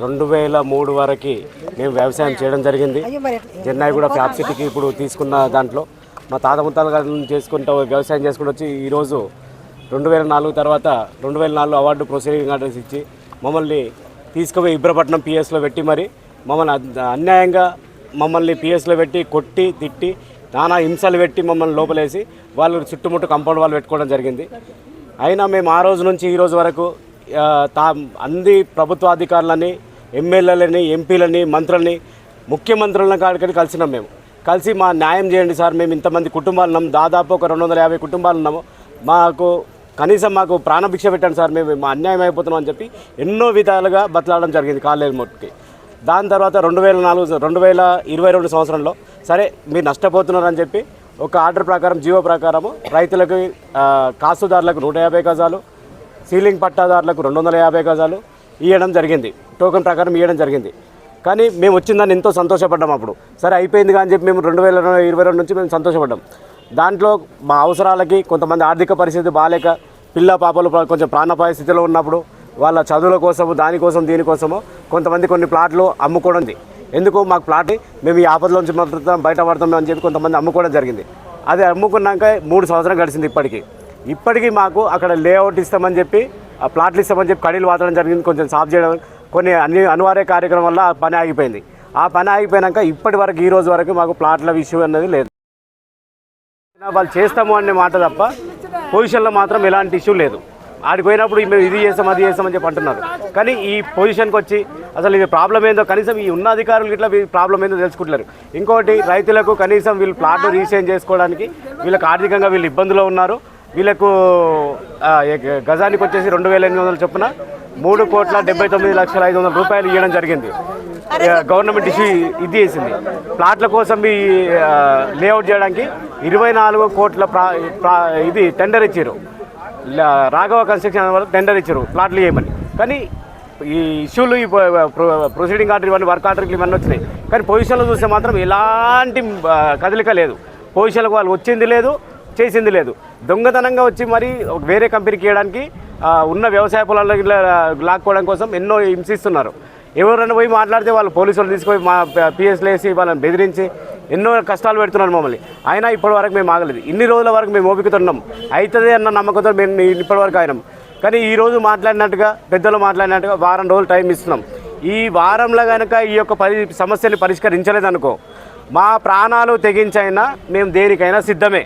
రెండు వేల మూడు వరకు మేము వ్యవసాయం చేయడం జరిగింది. చెన్నై కూడా ఫ్యాప్ సిటీకి ఇప్పుడు తీసుకున్న దాంట్లో మా తాత ముత్తాల గారి చేసుకుంటూ వ్యవసాయం చేసుకుంటూ వచ్చి ఈరోజు రెండు వేల నాలుగు తర్వాత రెండు వేల నాలుగు అవార్డు ప్రొసీడింగ్ ఆర్డర్స్ ఇచ్చి మమ్మల్ని తీసుకుపోయి ఇబ్రపట్నం పిఎస్లో పెట్టి మరి మమ్మల్ని అన్- అన్యాయంగా మమ్మల్ని పిఎస్లో పెట్టి కొట్టి తిట్టి నానా హింసలు పెట్టి మమ్మల్ని లోపలేసి వాళ్ళు చుట్టుముట్టు కంపౌండ్ వాళ్ళు పెట్టుకోవడం జరిగింది. అయినా మేము ఆ రోజు నుంచి ఈ రోజు వరకు తా అన్ని ప్రభుత్వాధికారులని ఎమ్మెల్యేలని ఎంపీలని మంత్రులని ముఖ్యమంత్రులను కాడికి కలిసినాం మేము. కలిసి మా న్యాయం చేయండి సార్ మేము ఇంతమంది కుటుంబాలు ఉన్నాం. దాదాపు ఒక రెండు వందల యాభై కుటుంబాలు ఉన్నాము. మాకు కనీసం మాకు ప్రాణభిక్ష పెట్టండి సార్ మేము మా అన్యాయం అయిపోతున్నాం అని చెప్పి ఎన్నో విధాలుగా బతలాడడం జరిగింది కాలేజ్ మొట్టుకి దాని తర్వాత రెండు వేల నాలుగు రెండు వేల ఇరవై రెండు సంవత్సరంలో సరే మీరు నష్టపోతున్నారని చెప్పి ఒక ఆర్డర్ ప్రకారం జీవో ప్రకారము రైతులకు కాసుదారులకు కాస్తుదారులకు నూట యాభై గజాలు సీలింగ్ పట్టాదారులకు రెండు వందల యాభై గజాలు ఇవ్వడం జరిగింది. టోకెన్ ప్రకారం ఇవ్వడం జరిగింది. కానీ మేము వచ్చిందని ఎంతో సంతోషపడ్డాం అప్పుడు. సరే అయిపోయింది కానీ చెప్పి మేము రెండు వేల ఇరవై రెండు నుంచి మేము సంతోషపడ్డాం. దాంట్లో మా అవసరాలకి కొంతమంది ఆర్థిక పరిస్థితి బాగాలేక పిల్ల పాపలు కొంచెం ప్రాణపాయ స్థితిలో ఉన్నప్పుడు వాళ్ళ చదువుల కోసము దానికోసం దీనికోసము కొంతమంది కొన్ని ప్లాట్లు అమ్ముకోవడం ఉంది. ఎందుకు? మాకు ప్లాట్ మేము ఈ ఆపదలోంచి మాత్రం బయటపడతాం అని చెప్పి కొంతమంది అమ్ముకోవడం జరిగింది. అది అమ్ముకున్నాక మూడు సంవత్సరం గడిచింది ఇప్పటికి. ఇప్పటికీ మాకు అక్కడ లేఅవుట్ ఇస్తామని చెప్పి ఆ ప్లాట్లు ఇస్తామని చెప్పి కడీలు వాతడం జరిగింది. కొంచెం సాఫ్ చేయడం కొన్ని అన్ని అనివార్య కార్యక్రమం వల్ల ఆ పని ఆగిపోయింది. ఆ పని ఆగిపోయినాక ఇప్పటి వరకు ఈ రోజు వరకు మాకు ప్లాట్ల ఇష్యూ అనేది లేదు. వాళ్ళు చేస్తాము అనే మాట తప్ప పొజిషన్లో మాత్రం ఎలాంటి ఇష్యూ లేదు. ఆడికి పోయినప్పుడు మేము ఇది చేస్తాం అది చేస్తామని చెప్పి అంటున్నారు. కానీ ఈ పొజిషన్కి వచ్చి అసలు ఇది ప్రాబ్లం ఏందో కనీసం ఈ ఉన్న అధికారులు ఇట్లా ప్రాబ్లం ఏందో తెలుసుకుంటున్నారు ఇంకోటి రైతులకు కనీసం వీళ్ళు ప్లాట్లు రీసేన్ చేసుకోవడానికి వీళ్ళకి ఆర్థికంగా వీళ్ళు ఇబ్బందులో ఉన్నారు. వీళ్ళకు గజానికి వచ్చేసి రెండు వేల ఎనిమిది వందల చొప్పున మూడు కోట్ల డెబ్బై తొమ్మిది లక్షల ఐదు వందల రూపాయలు ఇవ్వడం జరిగింది. గవర్నమెంట్ ఇష్యూ ఇది చేసింది. ప్లాట్ల కోసం ఈ లేఅవుట్ చేయడానికి ఇరవై నాలుగు కోట్ల ఇది టెండర్ ఇచ్చారు. రాఘవ కన్స్ట్రక్షన్ వాళ్ళు టెండర్ ఇచ్చారు ప్లాట్లు చేయమని కానీ ఈ ఇష్యూలు ఈ ప్రొసీడింగ్ ఆర్డర్ ఇవన్నీ వర్క్ ఆర్డర్లు ఇవన్నీ వచ్చినాయి. కానీ పొజిషన్లో చూస్తే మాత్రం ఎలాంటి కదలిక లేదు. పొజిషన్లకు వాళ్ళు వచ్చింది లేదు. చేసింది లేదు. దొంగతనంగా వచ్చి మరి ఒక వేరే కంపెనీకి ఇవ్వడానికి ఉన్న వ్యవసాయ పొలాల్లో ఇట్లా లాక్కోవడం కోసం ఎన్నో హింసిస్తున్నారు. ఎవరైనా పోయి మాట్లాడితే వాళ్ళు పోలీసులు తీసుకుపోయి మా పిఎస్లు వేసి వాళ్ళని బెదిరించి ఎన్నో కష్టాలు పెడుతున్నారు మమ్మల్ని. అయినా ఇప్పటి వరకు మేము ఆగలేదు. ఇన్ని రోజుల వరకు మేము ఓపికతున్నాం అవుతుంది అన్న నమ్మకంతో మేము ఇప్పటి వరకు అయినాం కానీ ఈరోజు మాట్లాడినట్టుగా పెద్దలు మాట్లాడినట్టుగా వారం రోజులు టైం ఇస్తున్నాం. ఈ వారంలో కనుక ఈ యొక్క పరి సమస్యలు పరిష్కరించలేదనుకో మా ప్రాణాలు తెగించైనా మేము దేనికైనా సిద్ధమే.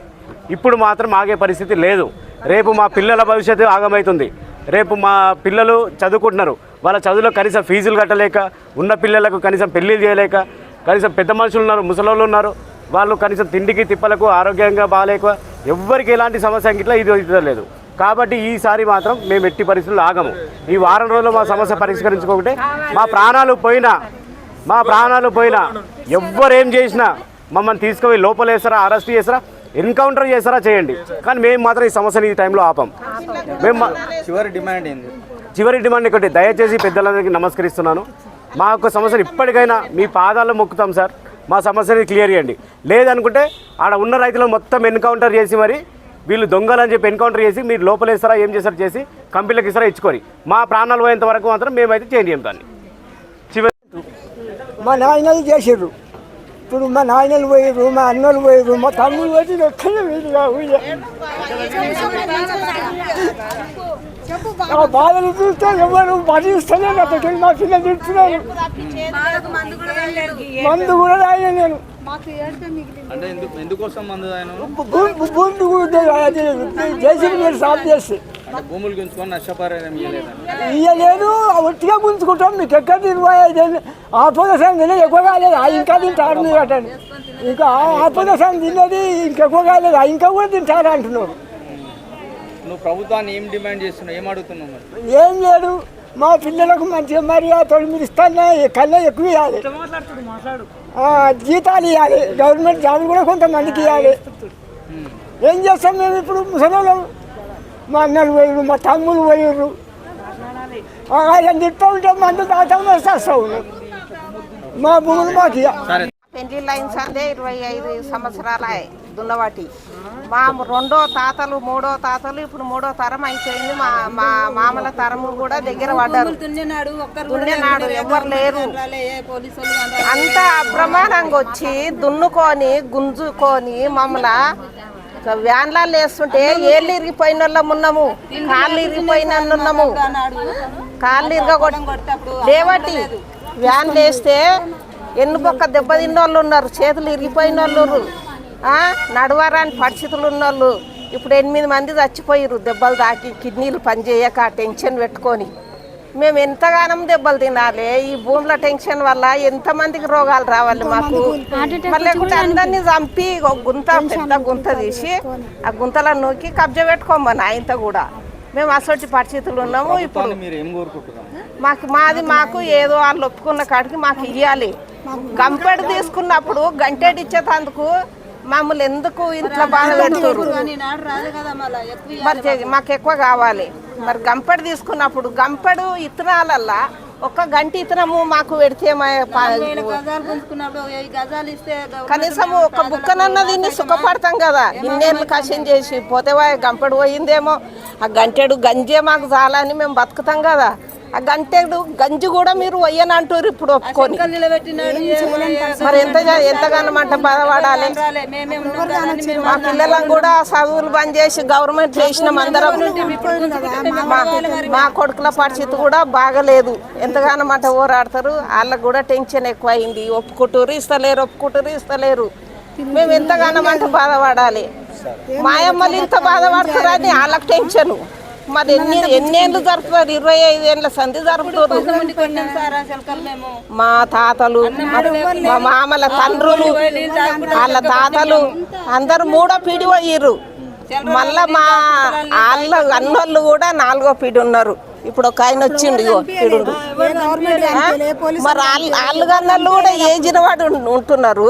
ఇప్పుడు మాత్రం ఆగే పరిస్థితి లేదు. రేపు మా పిల్లల భవిష్యత్తు ఆగమవుతుంది రేపు మా పిల్లలు చదువుకుంటున్నారు. వాళ్ళ చదువులో కనీసం ఫీజులు కట్టలేక ఉన్న పిల్లలకు కనీసం పెళ్ళిళ్ళు చేయలేక కనీసం పెద్ద మనుషులు ఉన్నారు ముసలోళ్ళు ఉన్నారు. వాళ్ళు కనీసం తిండికి తిప్పలకు ఆరోగ్యంగా బాగాలేక ఎవ్వరికి ఎలాంటి సమస్య ఇట్లా ఇది ఇది లేదు. కాబట్టి ఈసారి మాత్రం మేము ఎట్టి పరిస్థితుల్లో ఆగము. ఈ వారం రోజులు మా సమస్య పరిష్కరించుకోకుంటే మా ప్రాణాలు పోయినా మా ప్రాణాలు పోయినా ఎవ్వరేం చేసినా మమ్మల్ని తీసుకుపోయి లోపలేస్తారా అరెస్ట్ చేస్తారా? ఎన్కౌంటర్ చేస్తారా చేయండి. కానీ మేము మాత్రం ఈ సమస్యని ఈ టైంలో ఆపం. మేము మా- చివరి డిమాండ్ ఏంది? చివరి డిమాండ్ ఒకటి దయచేసి పెద్దలందరికీ నమస్కరిస్తున్నాను. మా యొక్క సమస్యను ఇప్పటికైనా మీ పాదాల్లో మొక్కుతాం సార్. మా సమస్యని క్లియర్ చేయండి. లేదనుకుంటే ఆడ ఉన్న రైతులను మొత్తం ఎన్కౌంటర్ చేసి మరి వీళ్ళు దొంగలని చెప్పి ఎన్కౌంటర్ చేసి మీరు లోపలేస్తారా ఏం చేస్తారా చేసి కంపెనీలకు ఇస్తారా ఇచ్చుకోరి మా ప్రాణాలు పోయేంత వరకు మాత్రం మేమైతే చేంజ్ చేయం దాన్ని. చివరి మా నాయనలు చేసిర్రు. ఇప్పుడు మా నాయనలు పోయిర్రు మా అన్నలు పోయిర్రు మా తమ్ముడు పోయి వీలుగా ఊయ. ఆ బాధలు చూస్తే ఎవరు భరిస్తలే అతనికి మా పిల్లలు తిడుతున్నారు మందు కూడా తాగిన నేను. ఆయన బూందు చేసి మీరు సాఫ్ చేస్తే. భూములు గుంచుకొని నష్టపరిహారం ఇయ్యలేదు? ఒట్టిగా గుంజుకుంటాం. మీకు ఎక్కడ ఇరవై ఐదు ఆపద ఎక్కువ కాలేదు. ఆ ఇంకా తింటారు మీరు అటని ఇంకా ఆపద తిన్నది ఇంకెక్కువ కాలేదు. ఆ ఇంకా కూడా తింటారు అంటున్నారు. నువ్వు ప్రభుత్వాన్ని ఏం డిమాండ్ చేస్తున్నావు? ఏం అడుగుతున్నావు ఏం లేదు. మా పిల్లలకు మంచిగా మరి ఆ తొమ్మిది ఇస్తాను కన్నా ఎక్కువ ఇవ్వాలి ఆ, జీతాలు ఇవ్వాలి గవర్నమెంట్ జాబులు కూడా కొంతమందికి ఇవ్వాలి ఏం చేస్తాం మేము ఇప్పుడు ముసలి మా అన్నలు పోయారు మా తమ్ములు పోయారు ఆయన తిట్టా ఉంటే మందు దాటం వేసేస్తాం మా భూములు మాకు ఇవ్వ సరే పెళ్ళి లైన్స్ అందే ఇరవై ఐదు సంవత్సరాల దున్నవాటి. మా రెండో తాతలు మూడో తాతలు ఇప్పుడు మూడో తరం అయిపోయింది. మా మా మామల తరము కూడా దగ్గర పడ్డారు. దున్నేనాడు ఒక్కరు దున్నేనాడు ఎవరు లేరు. అంత అప్రమాణంగా వచ్చి దున్నుకొని గుంజుకొని మమ్మల్ని వ్యాన్లా వేస్తుంటే ఏళ్ళు ఇరిగిపోయిన వాళ్ళం ఉన్నాము. కాళ్ళు ఇరిగిపోయిన ఉన్నాము కాళ్ళు ఇరగొట్టి లేవటి వ్యాన్ వేస్తే ఎన్నుకొక్క దెబ్బ తిన్న వాళ్ళు ఉన్నారు. చేతులు ఇరిగిపోయిన వాళ్ళు నడవరాని పరిస్థితులు ఉన్నోళ్ళు. ఇప్పుడు ఎనిమిది మంది చచ్చిపోయారు దెబ్బలు తాకి కిడ్నీలు పనిచేయక టెన్షన్ పెట్టుకొని. మేము ఎంతగానం దెబ్బలు తినాలి? ఈ భూముల టెన్షన్ వల్ల ఎంతమందికి రోగాలు రావాలి మాకు? లేకుంటే అందరినీ చంపి ఒక గుంత పెద్ద గుంత తీసి ఆ గుంతలో నూకి కబ్జా పెట్టుకోమని ఆయనతో కూడా. మేము అసలు పరిస్థితులు ఉన్నాము ఇప్పుడు. మాకు మాది మాకు ఏదో వాళ్ళు ఒప్పుకున్న కాడికి మాకు ఇవ్వాలి గంపెడు తీసుకున్నప్పుడు గంటెడు ఇచ్చేటందుకు మమ్మల్ని ఎందుకు ఇంట్లో బాధ ఎక్కువ మరి మాకు ఎక్కువ కావాలి. మరి గంపెడు తీసుకున్నప్పుడు గంపెడు ఇత్తనాలల్లా ఒక్క గంట ఇత్తనము మాకు పెడితే కనీసం ఒక బుక్కనన్న దీన్ని సుఖపడతాం కదా. ఇన్నేళ్ళు కషం చేసి పోతే గంపెడు పోయిందేమో. ఆ గంటెడు గంజే మాకు చాలని మేము బతుకుతాం కదా. ఆ గంటెడు గంజి కూడా మీరు వయ్యని అంటారు ఇప్పుడు ఒప్పుకొని. మరి ఎంత ఎంతగానో మంట బాధపడాలి? మా పిల్లలను కూడా చదువులు బంద్ చేసి గవర్నమెంట్ చేసినాం అందరం. మా మా కొడుకుల పరిస్థితి కూడా బాగలేదు. ఎంతగానో మాట పోరాడతారు వాళ్ళకు కూడా టెన్షన్ ఎక్కువ అయింది ఒప్పుకుంటారు ఇస్తలేరు ఒప్పుకుంటారు ఇస్తలేరు. మేము ఎంతగానో మంట బాధపడాలి మాయమ్మలు ఇంత బాధపడతారని వాళ్ళకి టెన్షన్. మరి ఎన్ని ఎన్నేళ్ళు జరుపుతారు? ఇరవై ఐదు ఏళ్ళ సంధి జరుపుతారు? మా తాతలు మా మామల తండ్రులు వాళ్ళ తాతలు అందరు మూడో పీడి పోయిర్రు. మళ్ళా మా వాళ్ళ అన్నోళ్ళు కూడా నాలుగో పీడి ఉన్నారు. ఇప్పుడు ఒక ఆయన వచ్చిండు ఆ? మరి వాళ్ళ వాళ్ళు కన్నోళ్ళు కూడా ఏజిన వాడు ఉంటున్నారు.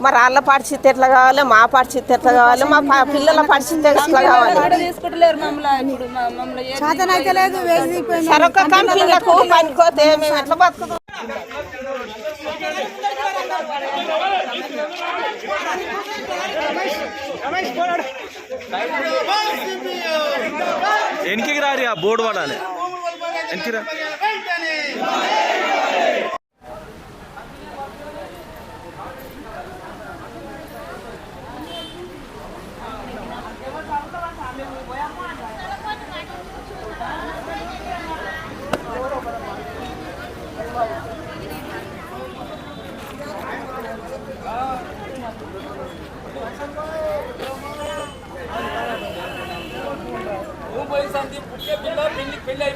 మరి వాళ్ళ పరిస్థితి ఎట్లా కావాలి? మా పరిస్థితి ఎట్లా కావాలి? మా పిల్లల పరిస్థితి ఎట్లా కావాలి? మ- సరొక కంపెనీలకు పనికోతే మేము ఎట్లా బతుకుతాం? వెనక్కి రారి ఆ బోర్డు పడాలి. వెనక్కి రా.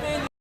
baby.